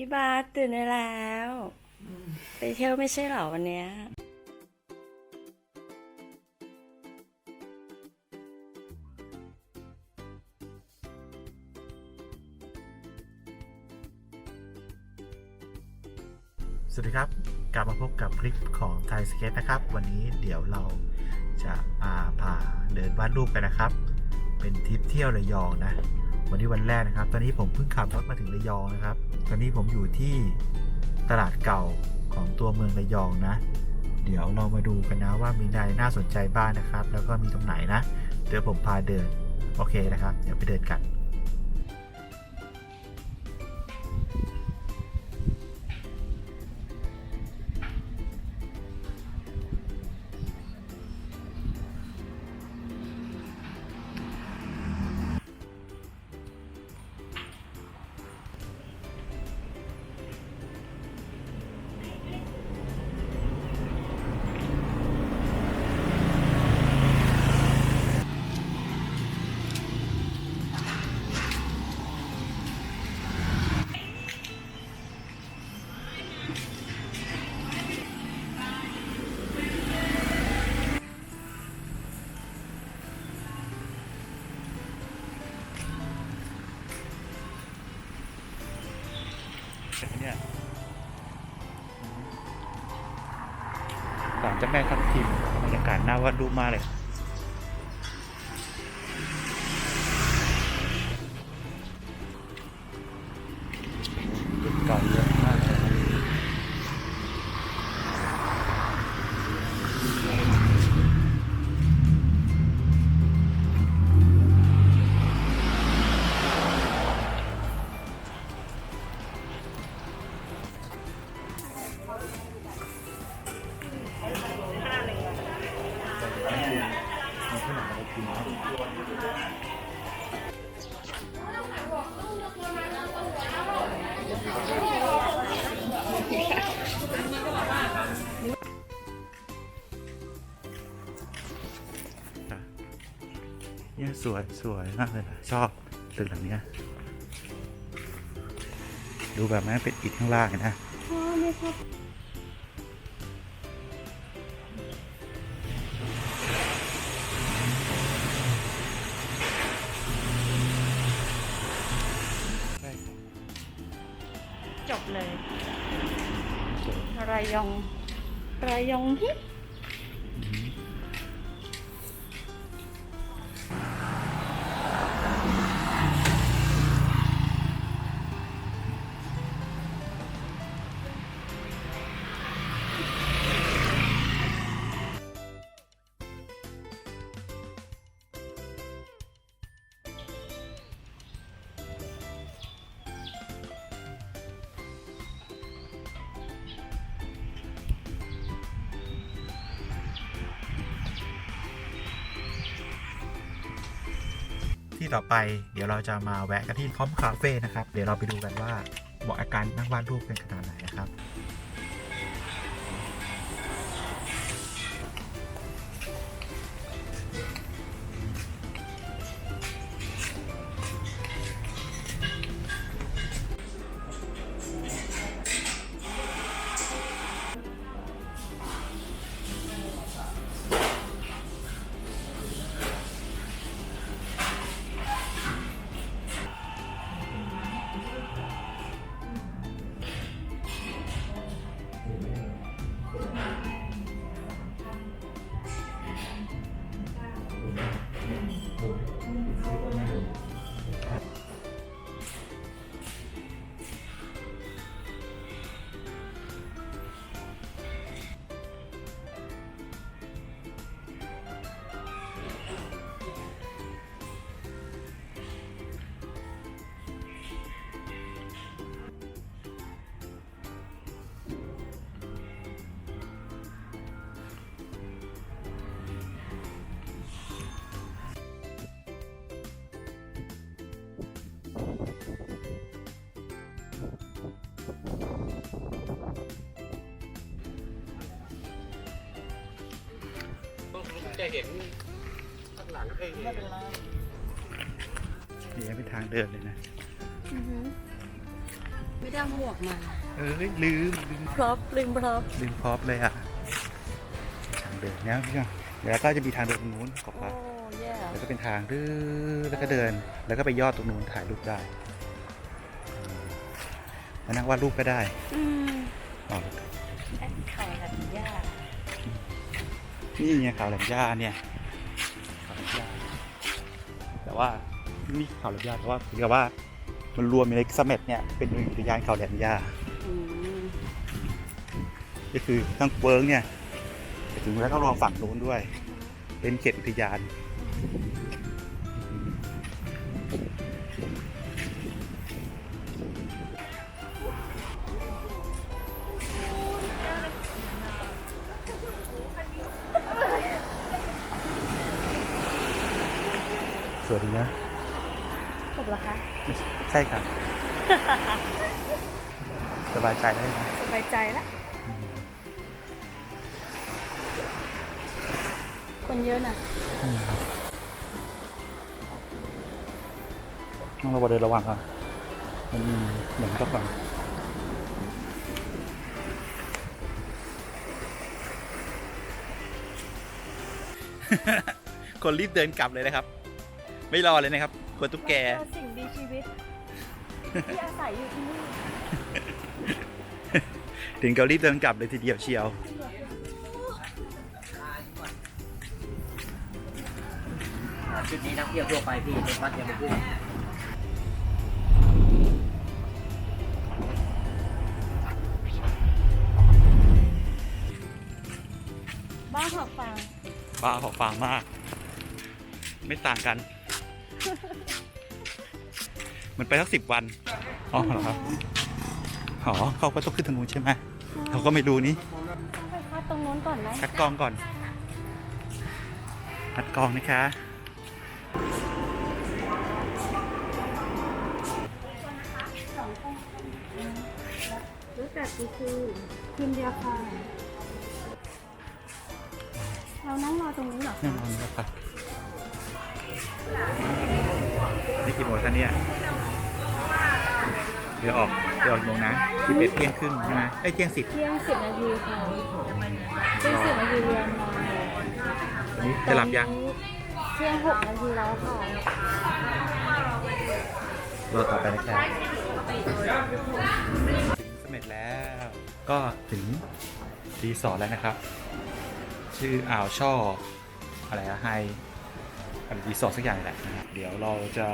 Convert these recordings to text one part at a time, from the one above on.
พี่บาสตื่นได้แล้ว ไปเที่ยวไม่ใช่เหรอวันเนี้ยสวัสดีครับ กลับมาพบกับคลิปของไทยสเก็ตนะครับ วันนี้เดี๋ยวเราจะมาพาเดินวาดรูปกันนะครับ เป็นทริปเที่ยวระยองนะ วันนี้วันแรกนะครับ ตอนนี้ผมเพิ่งขับรถมาถึงระยองนะครับ ตอนนี้ผมอยู่ที่ตลาดเก่าของตัวเมืองระยองนะ เดี๋ยวเรามาดูกันนะว่ามีใดน่าสนใจบ้างนะครับ แล้วก็มีตรงไหนนะ เดี๋ยวผมพาเดิน โอเคนะครับ เดี๋ยวไปเดินกัน วาดูมาเลย เนี่ยสวยสวยมากเลยนะชอบตึกหลังเนี้ยดูแบบแม้เป็นอิฐข้างล่างนะพ่อไม่ชอบ เลย ระยอง ระยองฮิ ที่ต่อไปเดี๋ยวเราจะมาแวะกันที่คอมคาเฟ่นะครับ เดี๋ยวเราไปดูกันว่าเหมาะอาการนั่งวาดรูปเป็นขนาดไหนนะครับ จะเห็นข้างหลังเอ้ยนี่เป็นทางเดินเลยนะ อือหือไม่ได้เอาหมวกมาเอ้ยลืมลืมพร็อพลืมพร็อพลืมพร็อพเลยอะทางเดินแล้วพี่ก็เดี๋ยวก็จะมีทางเดินตรงนู้นขอบโอ้ฟ้าแย่แล้วก็เป็นทางดื้อแล้วก็เดิน แล้วก็ไปยอดตรงนู้นถ่ายรูปได้อืมมานั่งวาดรูปก็ได้อืม อ๋อแอ นี่ไงเขาแหลมย่าเนี่ยเขาแหลมย่าแต่ว่านี่เขาแหลมย่าแต่ว่าคือว่า มันรวมอยู่ในเสม็ดเนี่ยเป็นอุทยานเขาแหลมย่าอืมก็คือทั้งเวิร์กเนี่ยถึงแล้วก็รวมฝั่งนู้นด้วย เป็นเขตอุทยาน บายใจได้ไหมสบายใจละคนเยอะนะต้องระวังเดินระวังครับมันมีเหมือนกับฝั่งคนรีบเดินกลับเลยนะครับ ไม่รอเลยนะครับกลัวตุ๊กแกเราเจอสิ่งมีชีวิต ที่อาศัยอยู่ที่นี่ถึงกับรีบเดินกลับเลยทีเดียวเชียว ชุดนี้นักเที่ยวทั่วไปพี่เป็นวัดยังไม่ขึ้นบ้านหอกฟางบ้าของฟางมาก ไม่ต่างกัน มันไปสักสิบวัน อ๋อเหรอครับ อ๋อเขาก็ต้องขึ้นทางนู้นใช่ไหมเราก็ไม่รู้นี่ต้องไปพักตรงนู้นก่อนไหมคัดกรองก่อนคัดกรองนะคะ รู้จักดีคือทีมเดียวค่ะเรานั่งรอตรงนี้เหรอแน่นอนแล้วครับนี่กี่โมงคะเนี่ย เดี๋ยวออกเดี๋ยวออกกี่โมงนะสิบเอ็ดเที่ยงครึ่งใช่ไหมไอ้ยเที่ยงสิบเที่ยงสิบนาทีค่ะเที่ยงสิบนาทีเรียนมาอันนี้จะหลับยังเที่ยงหกนาทีแล้วค่ะรอต่อไปนะครับถึงเสม็ดแล้ว ก็ถึงรีสอร์ทแล้วนะครับ ชื่ออ่าวช่ออะไรอะไฮอะไรรีสอร์ทสักอย่างแหละนะครับเดี๋ยวเราจะ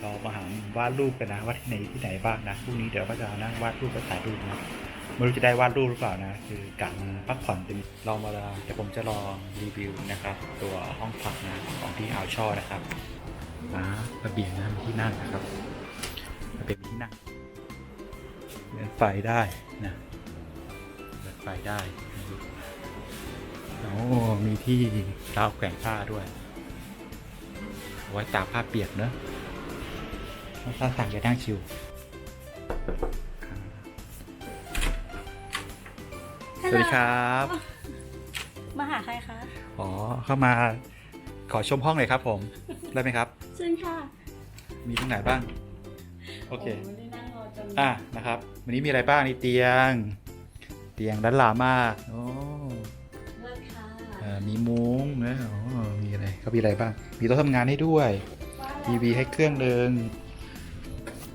เรามาหาวาดรูปกันนะว่าที่ไหนที่ไหนบ้างนะพรุ่งนี้เดี๋ยวก็จะนั่งวาดรูปไปถ่ายรูปนะไม่รู้จะได้วาดรูปหรือเปล่านะ คือกะมาพักผ่อนเป็นเรามาเดี๋ยวผมจะลองรีวิวนะครับ ตัวห้องพักนะของที่อ่าวช่อนะครับอ่าระเบียงนะมีที่นั่งนะครับระเบียงที่นั่งเดินไฟได้นะเดินไฟได้โอ้มีที่ราวแขวนผ้าด้วยเอาไว้ตากผ้าเปียกเนอะ ถ้าสั่งจะนั่งชิวสวัสดีครับ มาหาใครคะ อ๋อ เข้ามาขอชมห้องเลยครับผม ได้ไหมครับ เชิญค่ะ มีตรงไหนบ้าง โอเคไม่ได้นั่งรอจนอะนะครับ วันนี้มีอะไรบ้างนี่เตียง เตียงด้านหลามากโอ้เลิกค่ะเอ่อมีมุ้งนะโอ้มีอะไรเขามีอะไรบ้าง มีโต๊ะทำงานให้ด้วย ทีวีให้เครื่องหนึ่ง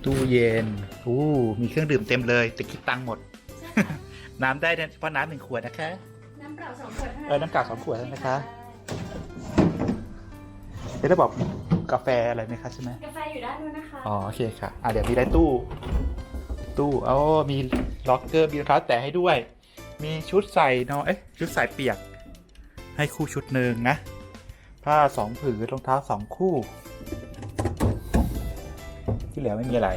ตู้เย็นอู้มีเครื่องดื่มเต็มเลย แต่คิดตังค์หมด น้ำได้เฉพาะน้ำหนึ่งขวดนะคะ น้ำเปล่าสองขวดท่าเออน้ำเปล่าสองขวดเท่านั้นนะคะเดี๋ยวจะบอกกาแฟอะไรไหมคะใช่ไหมกาแฟอยู่ด้านนู้นนะคะ อ๋อโอเคค่ะอะเดี๋ยวมีได้ตู้ ตู้เอามีล็อกเกอร์มีรองเท้าแตะให้ด้วย มีชุดใส่เนาะเอ๊ะชุดใส่เปียก ให้คู่ชุดหนึ่งนะผ้าสองผืนรองเท้าสองคู่ ที่เหลือไม่มีอะไร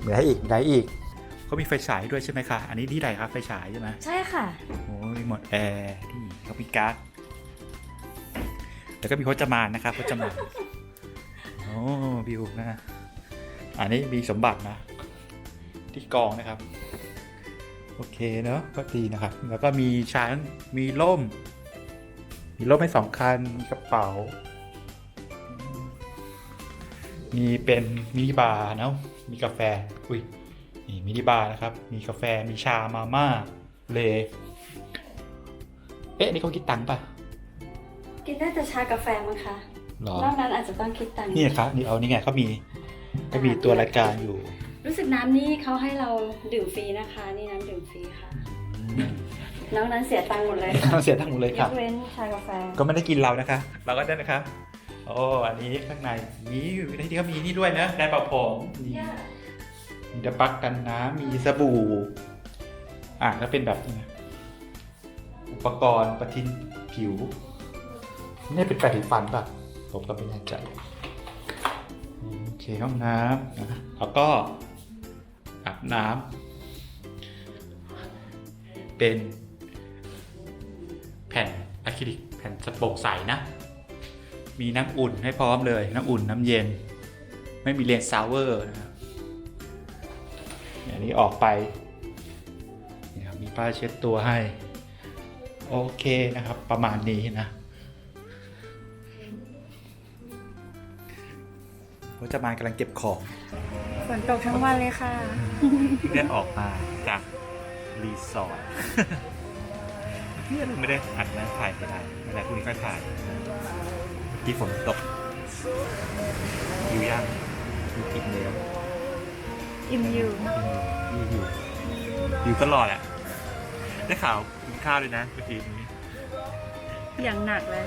เหลือให้อีกได้อีกเขามีไฟฉายด้วยใช่ไหมคะ อันนี้ที่ไหนครับไฟฉายใช่ไหมใช่ค่ะโอ้ยหมดแอร์ที่เขามีการ์ดแล้วก็มีพจมานนะครับพจมานโอ้วิวนะอันนี้มีสมบัตินะ ที่กองนะครับ โอเคเนอะก็ดีนะครับ แล้วก็มีช้างมีร่ม มีร่มให้สองคันมีกระเป๋า มีเป็นมินิบาร์เนาะมีกาแฟ อุ้ยนี่มินิบาร์นะครับ มีกาแฟ มีชา มาม่า เล เอ๊ะ นี่เขาคิดตังค์ป่ะ กินได้แต่ชากาแฟมั้งคะหรอนอกนั้นอาจจะต้องคิดตังค์นี่ครับ นี่เอานี่ไงเขามีก็มีตัวรายการอยู่ รู้สึกน้ำนี่เขาให้เราดื่มฟรีนะคะ นี่น้ำดื่มฟรีค่ะนอกนั้นเสียตังค์หมดเลยค่ะเสียทั้งหมดเลยยค่ะกเว้นชากาแฟ ก็ไม่ได้กินเรานะคะ เราก็ได้นะคะ โอ้อันนี้ข้างในมีในที่เขามีนี่ด้วยนะได้เป่าผมมีมีตะปักกันน้ำมีสบู่ อ่าก็เป็นแบบนี้นะอุปกรณ์ประทินผิว นี่เป็นแปรงสีฟันป่ะ ผมก็ไม่แน่ใจโอเคห้องน้ำนะแล้วก็อาบน้ำเป็นแผ่นอะคริลิกแผ่นสโปร่งใสนะ มีน้ำอุ่นให้พร้อมเลยน้ำอุ่นน้ำเย็น ไม่มีเลนซาวเวอร์นะครับอันนี้ออกไปนี่ครับมีผ้าเช็ดตัวให้ โอเคนะครับประมาณนี้นะพจมานกำลังเก็บของฝนตกทั้งวันเลยค่ะเลื่อนออกมาจากรีสอร์ทเนี่ยไม่ได้อัดนะถ่ายไม่ได้ไม่ได้พรุ่งนี้ค่อยถ่าย ที่ฝนตกอยู่ยังอยู่กินแล้วอิ่มอยู่อยู่อยู่ อยู่ตลอดแหละได้ข่าวกินข้าวด้วยนะเมื่อกี้นี้อย่างหนักเลย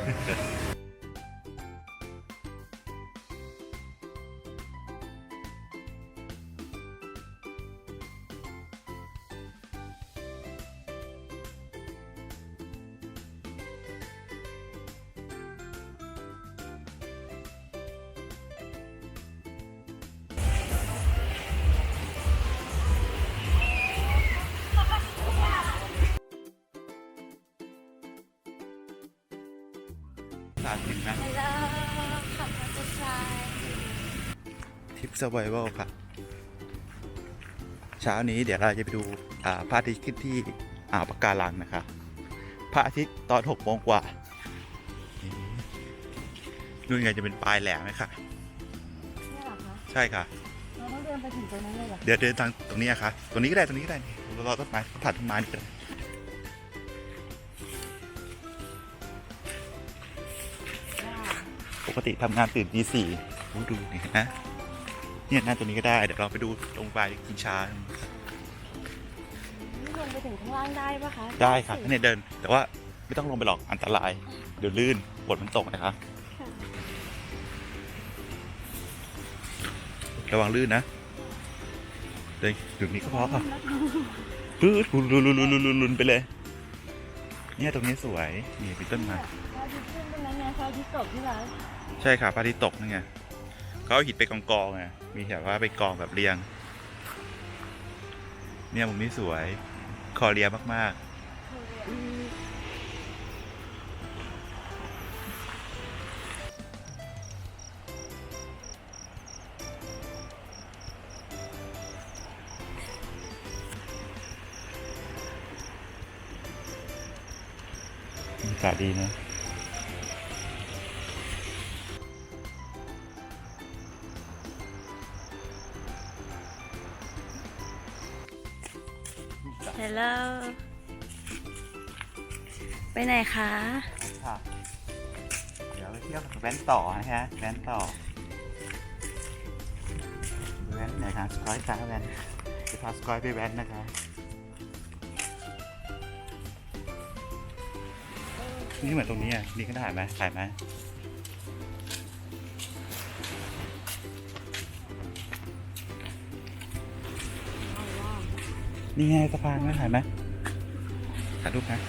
ทริป s ว r v i v a l ค่ะ เช้านี้เดี๋ยวเราจะไปดูอ่าพระอาทิตย์ขึ้นที่อ่าวปะการังนะคะพระอาทิตย์ตอนหกโมงกว่านี่นู่นไงจะเป็นปลายแหลมไหมคะนี่เหรอคะใช่ค่ะเราต้องเดินไปถึงตรงนั้นเลยเหรอเดี๋ยวเดินทางตรงนี้อะค่ะตรงนี้ก็ได้ตรงนี้ก็ได้นี่เราต้นไม้ผ่านต้นไม้นี่ก็ได้ปกติทำงานตื่นตีสี่โอ้ดูนี่นะ เนี่ยหน้าตัวนี้ก็ได้ เดี๋ยวเราไปดูตรงปลายกินชานี่ลงไปถึงข้างล่างได้ปะคะได้ค่ะเนี่ยเดิน แต่ว่าไม่ต้องลงไปหรอกอันตราย เดี๋ยวลื่นฝนมันตกนะคะระวังลื่นนะ เดินอยู่นี้ก็พอค่ะปื๊ดลุนลุนลุนลุนลุนลุนไปเลย เนี่ยตรงนี้สวย นี่มีต้นไม้พระอาทิตย์ขึ้นตรงนั้นไงพระอาทิตย์ตกที่ร้านใช่ค่ะพระอาทิตย์ตกนั่นไง เขาหินไปกองกองไงมีแบบว่าไปกองแบบเรียง เนี่ยมุมนี้สวย คอเรียมากๆบรรยากาศดีนะ ฮลโหล ไปไหนคะ ค่ะ เดี๋ยวไปเที่ยวกับแว้นต่อนะฮะแว้นต่อแว้นไหนคะสกอยค่ะแว้นจะพาสกอยไปแว้นนะคะนี่เหมือนตรงนี้อะนี่ก็ถ่ายไหมถ่ายไหม นี่ไงสะพานนะถ่ายไหมถ่ายรูปนะ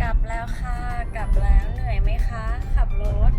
กลับแล้วค่ะ กลับแล้วเหนื่อยไหมคะ ขับรถ